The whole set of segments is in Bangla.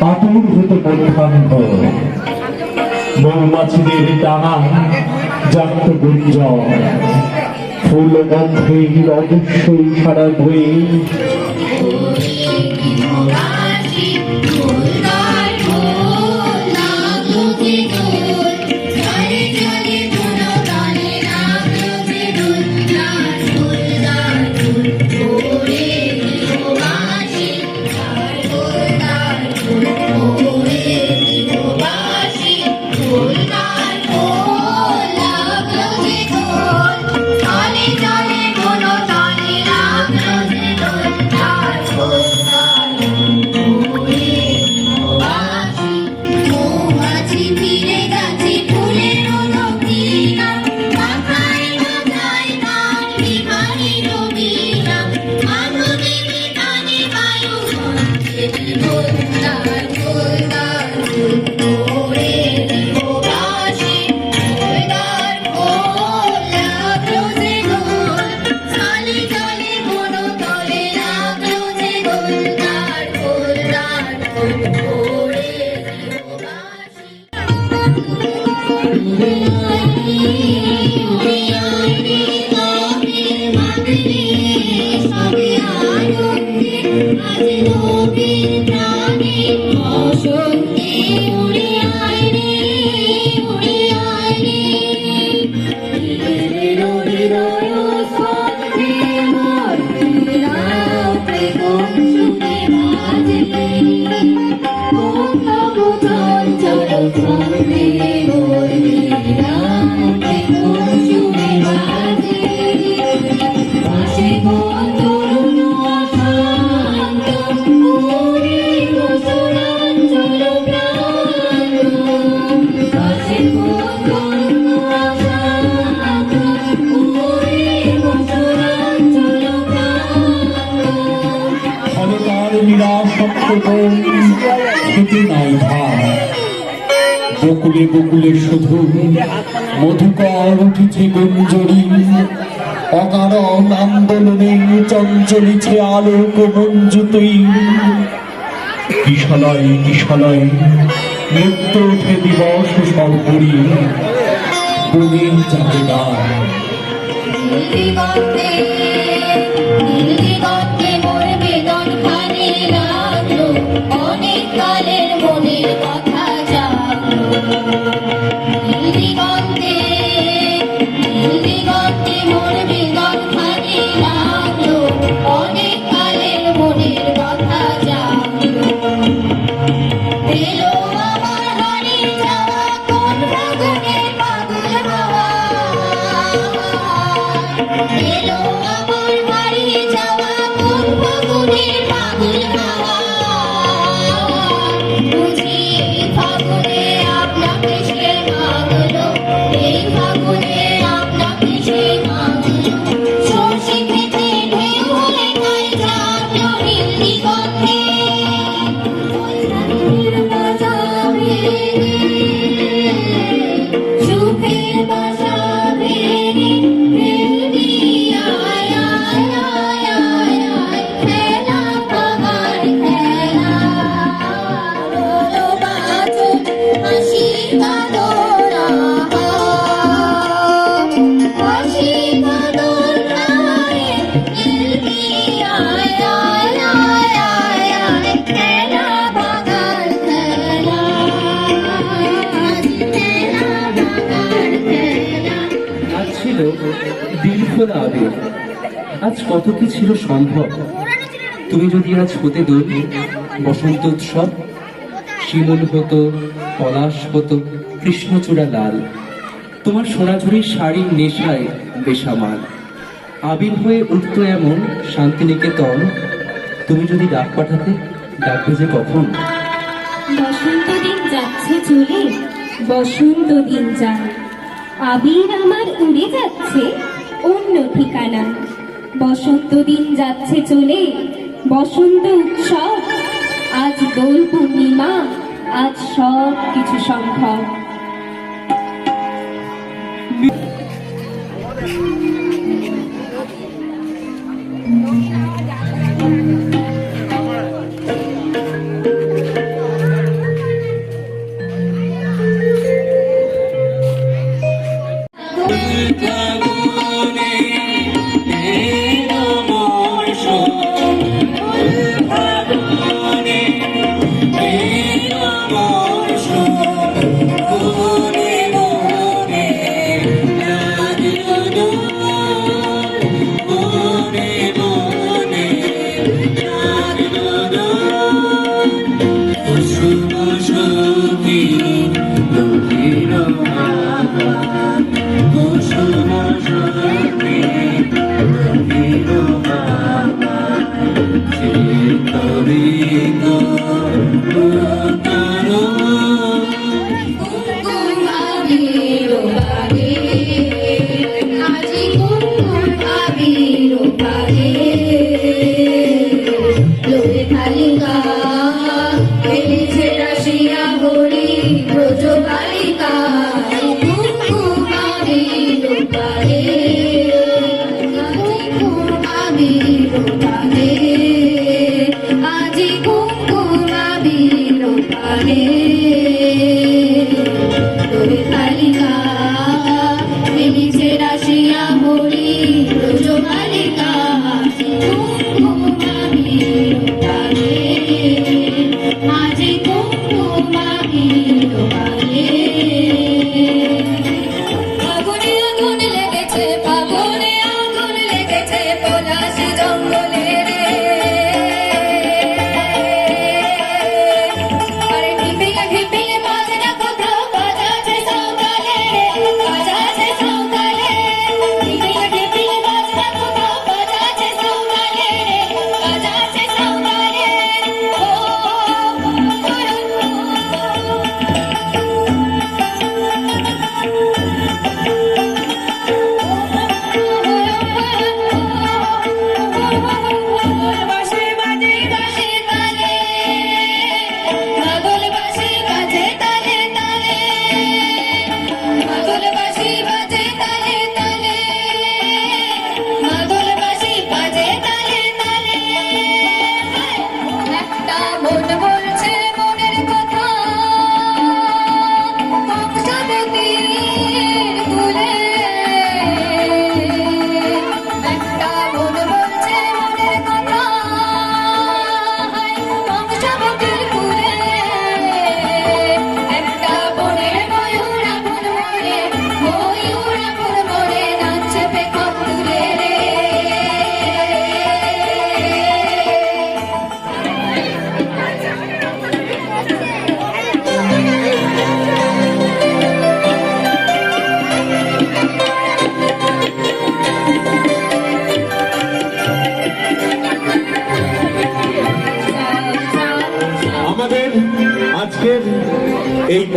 আতুর হতো বন্ধান্ত মৌমাছিদের টানা জাত গুঞ্জন। ফুল গন্ধে অবশ্যই সারা বয়ে। বকুলে শুধু মধুকর উঠেছে গুঞ্জরি। অকারণ আন্দোলনে চঞ্চলিছে আলোক মঞ্জুতই। কিশলয় কিশলয়, নৃত্য ওঠে দিবস সর্বরি। বনে যাবে গান। দীর্ঘ আবেগ আজ কত কি ছিল সম্ভব? তুমি যদি আজ হতে দোল বসন্ত উৎসব, শিমুল হতো, পলাশ হতো, কৃষ্ণচূড়া লাল, তোমার সোনাঝুরির শাড়ির নেশায় বেসামাল। আবির হয়ে উঠতো এমন শান্তিনিকেতন, তুমি যদি ডাক পাঠাতে ডাকবে যে কখন? বসন্ত দিন যাচ্ছে চলে, বসন্ত দিন যায় আবির আমার উড়ে যাচ্ছে অন্য ঠিকানা। বসন্ত দিন যাচ্ছে চলে, বসন্ত উৎসব, আজ দোল পূর্ণিমা, আজ সব কিছু সম্ভব।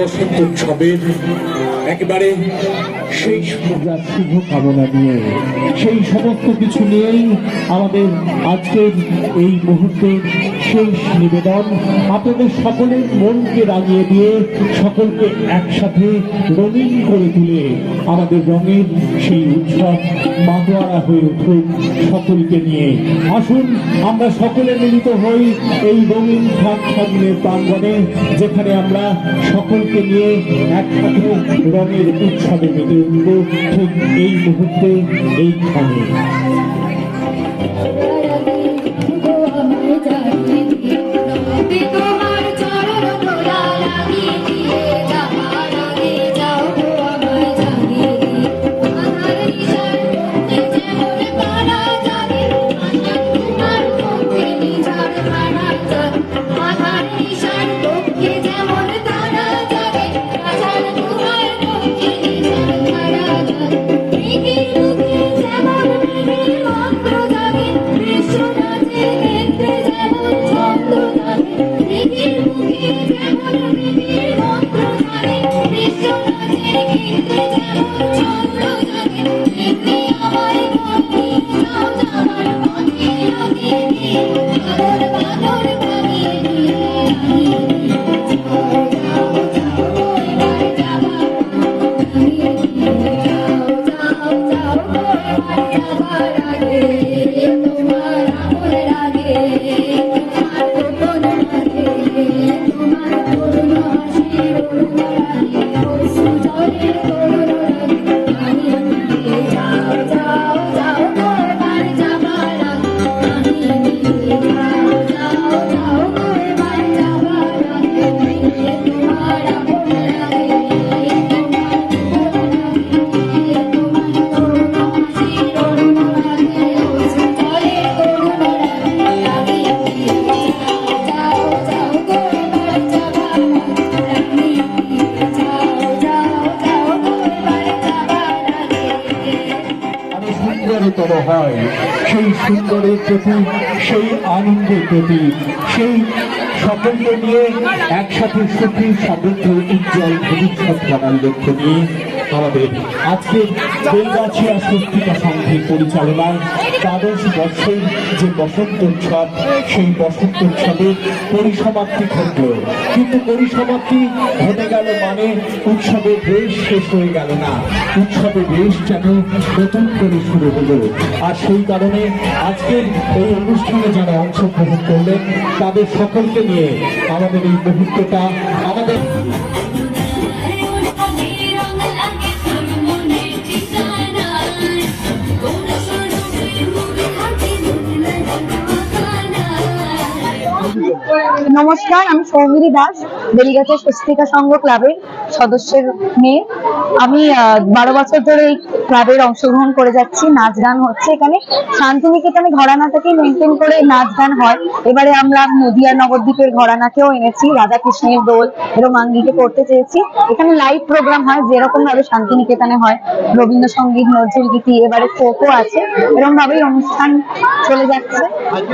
বসন্ত উৎসবের একেবারে সেই পূজার শুভ কামনা নিয়ে, সেই সমস্ত কিছু নিয়েই আমাদের আজকের এই মুহূর্তে শেষ নিবেদন। আপনাদের সকলের মনকে রাঙিয়ে দিয়ে সকলকে একসাথে রঙিন করে তুলে আমাদের রঙের সেই উৎসব মাতোয়ারা হয়ে উঠুক সকলকে নিয়ে। আসুন, আমরা সকলে মিলিত হই এই রঙিন সাত স্বাধীনের প্রাঙ্গণে, যেখানে আমরা সকলকে নিয়ে একসাথে রঙের উৎসবে মেতে উঠব। ঠিক এই মুহূর্তে এই খানে সেই আনন্দের সেই সকলকে নিয়ে একসাথে সুখী সমৃদ্ধ উজ্জ্বল ভবিষ্যৎ করার লক্ষ্য নিয়ে আমাদের আজকের বেলগাছিয়া স্বস্তিকা সংঘের পরিচালনায় দ্বাদশ বর্ষের যে বসন্ত উৎসব, সেই বসন্ত উৎসবের পরিসমাপ্তি ঘটল। কিন্তু পরিসমাপ্তি ঘটে গেল মানে উৎসবের রেশ শেষ হয়ে গেল না। উৎসবের রেশ যেন নতুন করে শুরু হলো। আর সেই কারণে আজকের এই অনুষ্ঠানে যারা অংশগ্রহণ করলেন, তাদের সকলকে নিয়ে আমাদের এই মুহূর্তটা আমাদের নমস্কার আমি সৌমিরি দাস বেলিগাছা স্বস্তিকা সংঘ ক্লাবের সদস্যের মেয়ে। আমি বারো বছর ধরে এই ক্লাবের অংশগ্রহণ করে যাচ্ছি নাচ গান হচ্ছে এখানে। শান্তিনিকেতনে ঘরানা থেকেই মেনটেন করে নাচ গান হয়। এবারে আমরা নদিয়া নবদ্বীপের ঘরানাকেও এনেছি রাধাকৃষ্ণের দোল এরকম আঙ্গিকে করতে চেয়েছি। এখানে লাইভ প্রোগ্রাম হয় যেরকম ভাবে শান্তিনিকেতনে হয়। রবীন্দ্রসঙ্গীত নজরুল গীতি এবারে ফোকও আছে। এরকম ভাবেই অনুষ্ঠান চলে যাচ্ছে।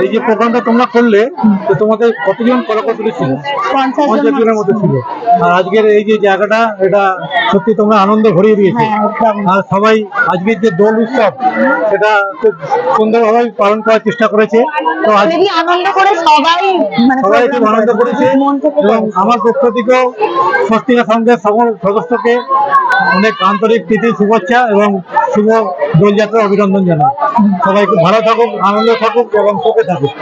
এই যে প্রোগ্রামটা তোমরা করলে তো তোমাদের কতজন কলাকুশলী ছিল? পঞ্চাশ জনের মতো ছিল। আর আজকের এই যে জায়গাটা এটা সত্যি তোমরা আনন্দ ভরিয়ে দিয়েছে। হ্যাঁ আর সবাই আজকের যে দোল উৎসব সেটা খুব সুন্দরভাবে পালন করার চেষ্টা করেছে। তো আনন্দ করে সবাই মানে সবাই খুব আনন্দ করেছে এবং আমার পক্ষ থেকেও স্বস্তিকা সংঘের সকল সদস্যকে অনেক আন্তরিক প্রীতি শুভেচ্ছা এবং শুভ দোলযাত্রার অভিনন্দন জানাই। সবাই খুব ভালো থাকুক আনন্দ থাকুক এবং সুখে থাকুক।